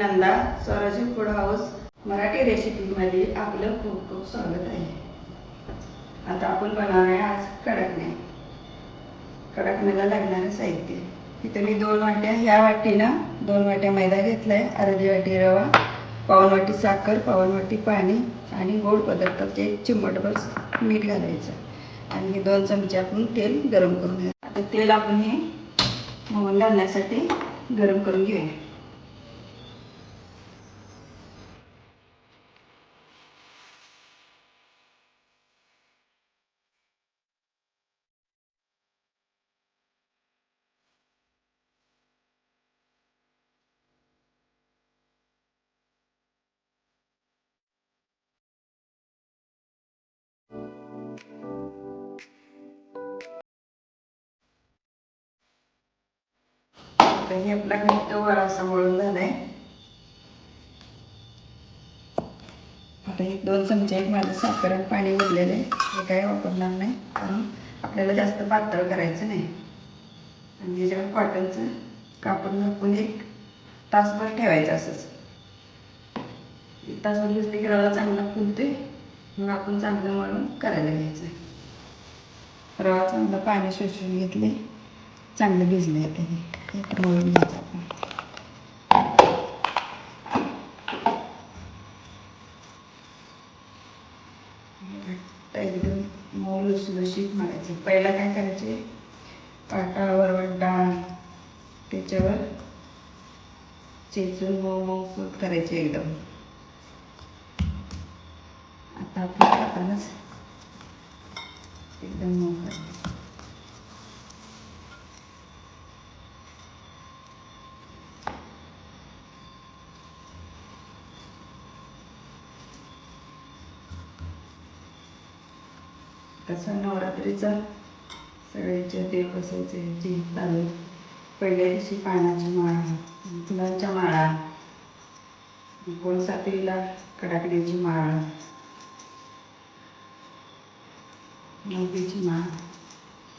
Nanda Swaraji food house Marathi रेसिपीमध्ये आपलं खूप खूप स्वागत आहे. आता आपण बनवणार आहे आज कडकणे कडकण्याला लागणारं साहित्य. इथं मी दोन वाट्या ह्या वाटीनं दोन वाट्या मैदा घेतला आहे अर्धी वाटी रवा पावन वाटी साखर पावन वाटी पाणी आणि गोड पदार्थाचे एक चिमटभर मीठ घालायचं. आणि हे दोन चमचे आपण तेल गरम करून घ्या आता तेल आपण हे मोहन घालण्यासाठी गरम करून घेऊया. आता हे आपला घट्ट वर असा मळून झालाय. आता हे दोन चमचे एक माझं साखर आणि पाणी उरलेलं आहे. हे काही वापरणार नाही कारण आपल्याला जास्त पातळ करायचं नाही. आणि ह्याच्यावर कॉटनचं कापड झाकून एक तासभर ठेवायचं असंच. एक तासभर भिजले की रवा चांगला फुलते मग आपण चांगलं मळून करायला घ्यायचं रवा चांगलं पाणी शोषून घेतले चांगलं भिजलं आहे हे. हे मळून घ्यायचं एकदम मऊ लुसलुशीत मारायचं. पहिला काय करायचे? पाटावर वड्डा त्याच्यावर चेचून मऊ मऊ कूट करायचे एकदम. आता आपण हातानंच एकदम मऊ करायचं. तसं नवरात्रीचा सगळ्यांचे देव बसायचे जी चालू पहिल्या दिवशी पानाची माळा फुलांच्या माळा गोलसातीला कडाकण्याची माळ नवरीची माळ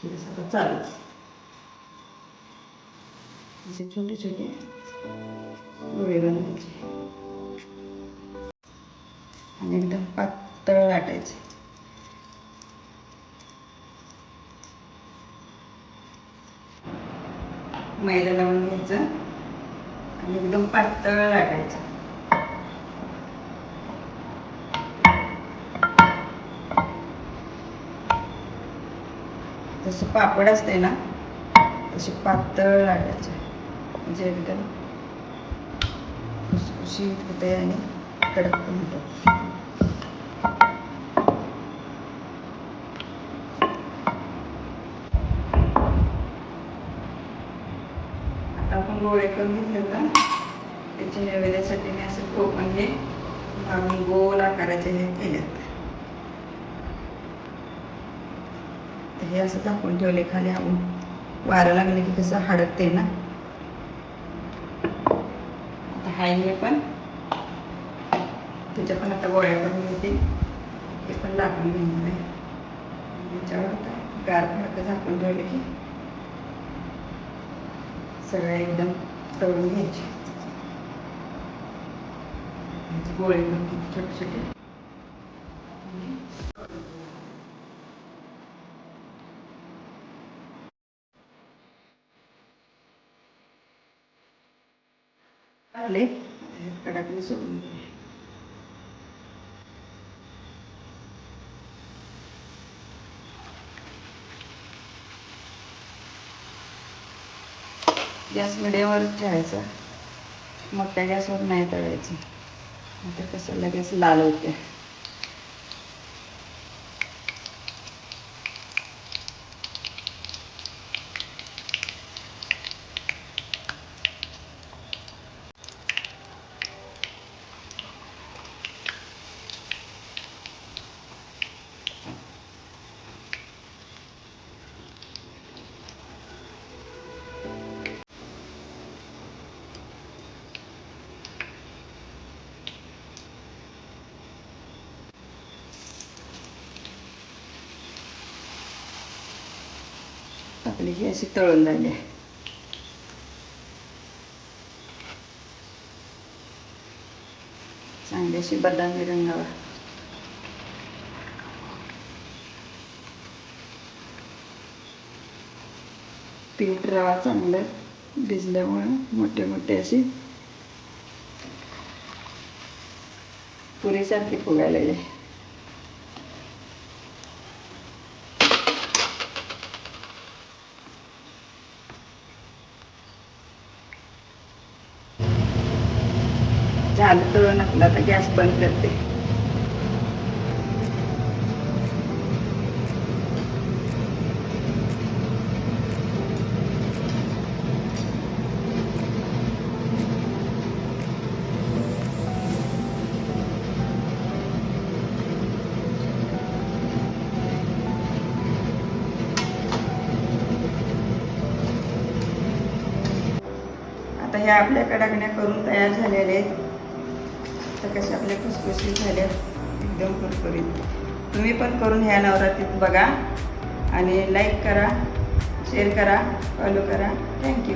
हे सगळं चालूच असे छोटे छोटे गोळे बनवायचे. आणि एकदम पातळ वाटायचे. मैदा लावून घ्यायचं आणि एकदम पातळ लाटायचं. जसं पापड असते ना तसे पातळ लाटायचे. म्हणजे एकदम खुसखुशीत होते आणि कडक पण होतं गोळे करून घेतले का त्याच्या नैवेद्यासाठी मी असं कोकण म्हणजे आम्ही गोल आकाराचे हे केल्यात तर हे असं झाकून ठेवले खाली आपण वारं लागलं की कसं हडकते ना. आता हाय हे पण. त्याच्या पण आता गोळ्या करून घेते. हे पण दाखवून घेणार आहे. त्याच्यावर आता गार फडकं झाकून ठेवले की सगळ्या एकदम तळून घ्यायचे. गोळे एकदम छोटे छोटे आले कडाकने सोडून गॅस मिडियमवरच ठेवायचा. मग त्या गॅसवर नाही तळायचं. आता कसं लगेच लाल होते. आपली ही अशी तळून झाली आहे चांगली अशी बदामी रंगावर पीठ रवा चांगलं भिजल्यामुळं मोठे मोठे अशी पुरीसारखी फुगायला लागली झालं तर नसलं आता गॅस बंद करते. आता ह्या आपल्या कडाकण्या करून तयार झालेल्या आहेत. तर कशा आपल्या खुसखुशीत झाल्या एकदम कुरकुरीत. तुम्ही पण करून ह्या नवरात्रीत बघा. आणि लाईक करा शेअर करा फॉलो करा. थँक्यू